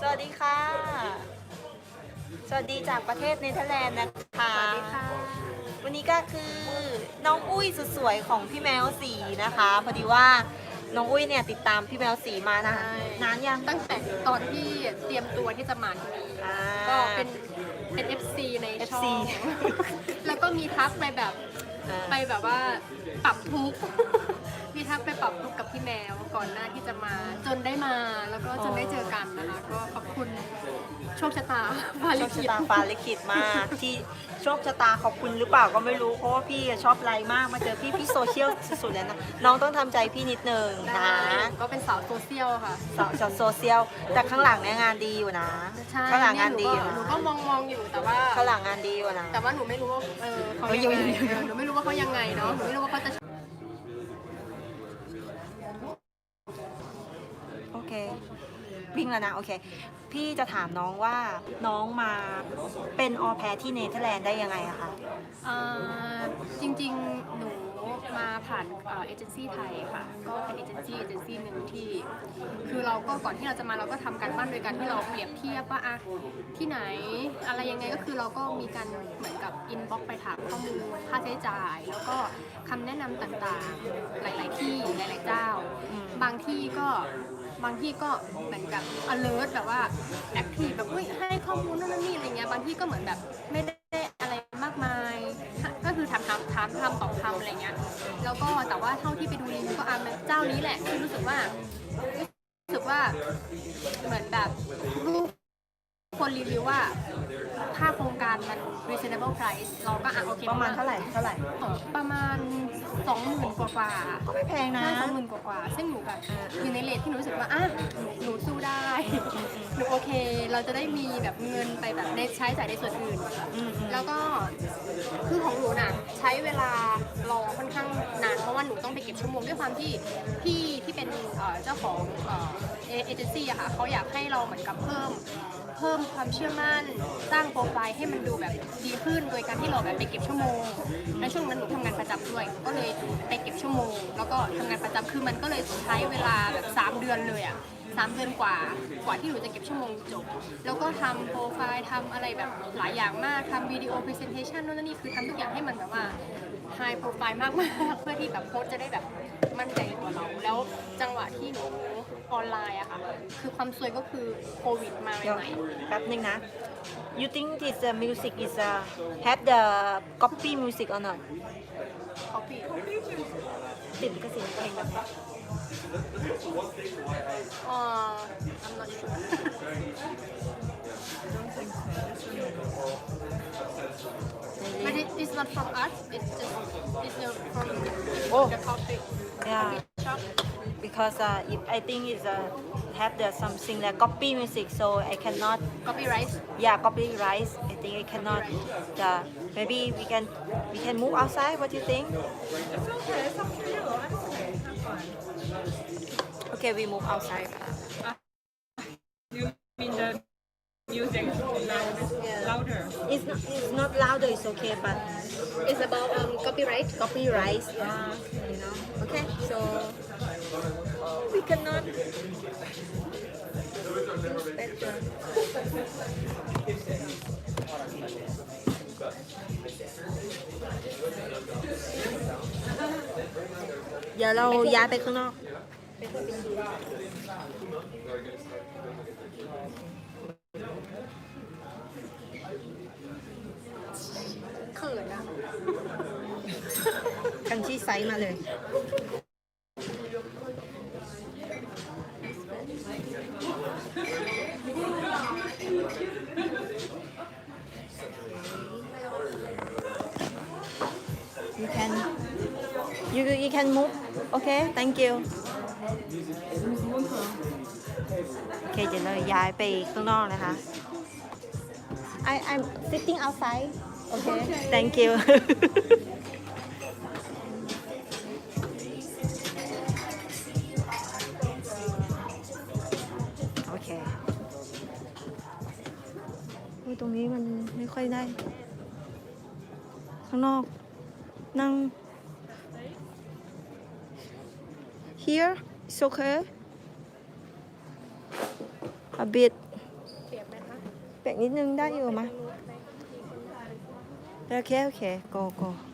สวัสดีค่ะ สวัสดีจากประเทศเนเธอร์แลนด์นะคะ สวัสดีค่ะ วันนี้ก็คือน้องอุ้ยสุดสวยของพี่แมวสีนะคะ พอดีว่าน้องอุ้ยเนี่ยติดตามพี่แมวสีมานานนานยังตั้งแต่ตอนที่เตรียมตัวที่จะมาที่นี่อ่า ก็เป็นเป็น FC ในช่อง FC แล้วก็มีทักไปแบบอ่า ไปแบบว่าปรับทุกข์ มีทักไปปรับทุกข์กับพี่แมวก่อนหน้าที่จะมา จนได้มาแล้วก็จนได้เจอกันนะคะก็ขอบคุณโชคชะตาฟาโชลิคขิชะต ตาฟ้าลิขิตมากที่โชคชะตาขอบคุณหรือเปล่าก็ไม่รู้เพราะว่าพี่ชอบไลน์มากมาเจอพี่พี่โซเชียลสุดๆเลยนะน้องต้องทำใจพี่นิดนึงได้นะ ก็เป็นสาวโซเชียลค่ะสาวจากโซเชียลแต่ข้างหลังเนี่ยงานดีอยู่นะ ใช่ข้างหลังงานหดีก็อยู่หนูนะก็มองมองอยู่แต่ว่า ข้างหลังงานดีอยู่นะ แต่ว่าหนูไม่รู้ว่าเออเขาเออยังยังไงยังเออหนูไม่รู้ว่าเขายังไงเนาะหนูไม่รู้ว่าเขาจะ โอเค วิ่งแล้วนะโอเค พี่จะถามน้องว่าน้องมาเป็นออแพรที่เนเธอร์แลนด์ได้ยังไงอะคะ เอ่อจริงๆ หนูมาผ่านเอเจนซี่ไทยค่ะ ก็เป็นเอเจนซี่เอเจนซี่หนึ่งที่ คือเราก็ก่อนที่เราจะมาเราก็ทำการบ้านโดยการที่เราเปรียบเทียบว่าอะที่ไหน อะไรยังไงก็คือเราก็มีการเหมือนกับอินบ็อกไปถามข้อมูลค่าใช้จ่าย แล้วก็คำแนะนำต่างๆ หลาย ๆ ที่หลาย ๆ เจ้า อืม บางที่ก็ บางที่ก็เหมือนกับ alert แบบว่า active แบบอุ้ยให้ข้อมูลนู่นนั่นนี่อะไรเงี้ยบางที่ก็เหมือนแบบไม่ได้อะไรมากมาย ก็คือถามถามถามทำตอบทำอะไรเงี้ยแล้วก็แต่ว่าเท่าที่ไปดูรีวิวก็อ่านเจ้านี้แหละที่รู้สึกว่ารู้สึกว่าเหมือนแบบรูปคนรีวิวว่าค่าโครงการมัน reasonable price เราก็อะโอเคประมาณเท่าไหร่เท่าไหร่ประมาณ สองหมื่นกว่าๆก็ไม่แพงนะใช่สองหมื่นกว่าๆซึ่งหนูแบบอยู่ในเลทที่หนูรู้สึกว่าอะหนูสู้ได้ หนูโอเค เราจะได้มีแบบเงินไปแบบในใช้จ่ายในส่วนอื่นอืมอืมแล้วก็คือของหนูน่ะใช้เวลารอค่อนข้างนานเพราะว่าหนูต้องไปเก็บชั่วโมงด้วยความที่พี่ที่เป็นเอ่อเจ้าของเอ่อเอเจนซี่อะค่ะเขาอยากให้เราเหมือนกับเพิ่มเพิ่มความเชื่อมั่น สร้างโปรไฟล์ให้มันดูแบบดีขึ้น โดยการที่เราแบบไปเก็บชั่วโมง และช่วงนั้นหนูทำงานประจำด้วย ก็เลยไปเก็บชั่วโมง แล้วก็ทำงานประจำคือมันก็เลยใช้เวลาแบบ3เดือนเลยอะสามเดือนกว่ากว่าที่หนูจะเก็บชั่วโมงจบ แล้วก็ทำโปรไฟล์ทำอะไรแบบหลายอย่างมากทำวิดีโอพรีเซนเทชันนู่นนั่นนี่คือทำทุกอย่างให้มันแบบว่าไฮโปรไฟล์มากๆเพื่อที่แบบโค้ชจะได้แบบมั่นใจในตัวเรา แล้วจังหวะที่หนู ออนไลน์อะค่ะ คือความซวยก็คือโควิดมาเดี๋ยวใหม่ แป๊บนึงนะ you think this uh, music is uh, have the copy music or not ๆเขาปีติดลิขสิทธิ์เพลงแบบนี้อ่า I'm not sure but it, it's not from us it's just it's uh, from Oh. the coffee yeah shop because uh, if I think it's uh, have the something like copy music so I cannot copyright yeah copyright I think I cannot the maybe we can we can move outside what do you think It's okay, it's up to you. I'm okay. Okay we move outside You mean the music louder? louder. it's not it's not louder it's okay but it's about um, copyright copyright Ah, you know okay so oh, we cannot use better เดี๋ยวเราย้ายไปข้างนอก กันที่ไซส์มาเลย you can you you can move okay thank you โอเคเดี๋ยวเราย้ายไปข้างนอกนะคะ I I'm sitting outside okay thank you ตรงนี้มันไม่ค่อยได้ ข้างนอก นั่ง here it's okay a bit กนิดนึงได้อยู่มะโอเค โอเค go go